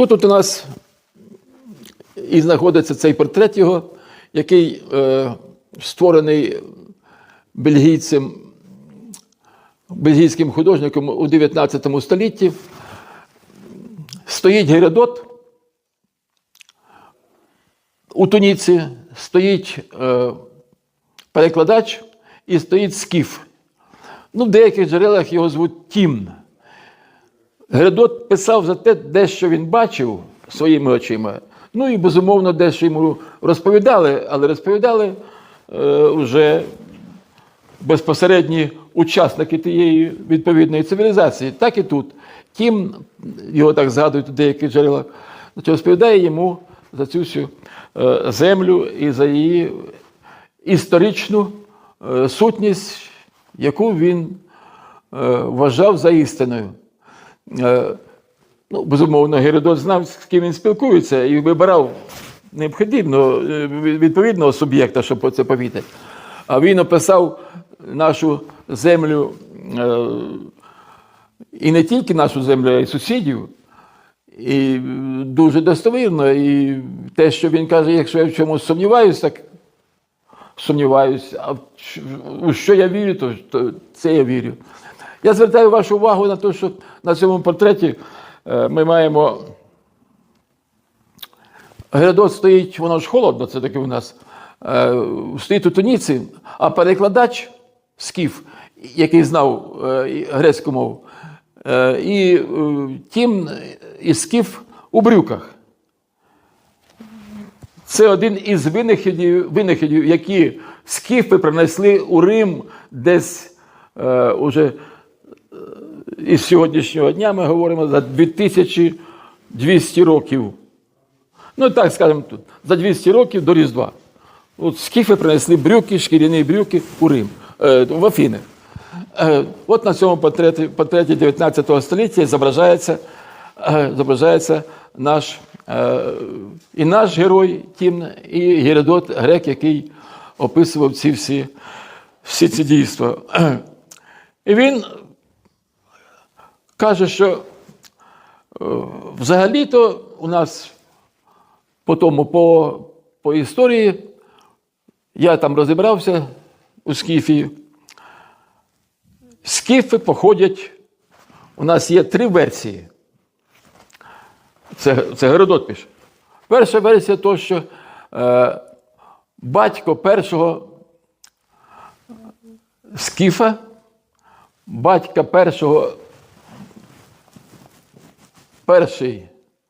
Тут от у нас і знаходиться цей портрет його, який е, створений бельгійцем, бельгійським художником у 19 столітті. Стоїть Геродот у Туніці, стоїть е, перекладач і стоїть скіф. Ну, в деяких джерелах його звуть Тімн. Геродот писав за те, дещо він бачив своїми очима. Ну і безумовно, дещо йому розповідали, але розповідали е, вже безпосередні учасники тієї відповідної цивілізації. Так і тут. Тім, його так згадують у деяких джерелах, розповідає йому за цю всю е, землю і за її історичну е, сутність, яку він е, вважав за істиною. Е, Ну, безумовно, Геродот знав, з ким він спілкується, і вибирав необхідно е, відповідного суб'єкта, щоб це помітити. А він описав нашу землю, е, і не тільки нашу землю, а й сусідів. І дуже достовірно. І те, що він каже, якщо я в чомусь сумніваюся, так сумніваюся, а в що я вірю, то це я вірю. Я звертаю вашу увагу на те, що на цьому портреті е, ми маємо. Геродот стоїть, воно ж холодно, це таке у нас. е, Стоїть у туніці, а перекладач скіф, який знав е, грецьку мову, і тім і скіф у брюках. Це один із винахідів, винахідів які скіфи принесли у Рим десь уже із сьогоднішнього дня ми говоримо за 2200 років. Ну, так скажемо тут, за 200 років до Різдва. От скіфи принесли брюки, шкіряні брюки у Рим, е, в Афіни. Е, от на цьому портреті, портреті 19 століття зображається, е, зображається наш, е, і наш герой Тімн, і Геродот, грек, який описував ці всі, всі ці дійства. І він каже, що е, взагалі-то у нас по тому, по, по історії, я там розібрався у Скіфії. Скіфи походять, у нас є три версії. Це, це Геродот пише. Перша версія то, що е, батько першого Скіфа, батька першого, para cheia.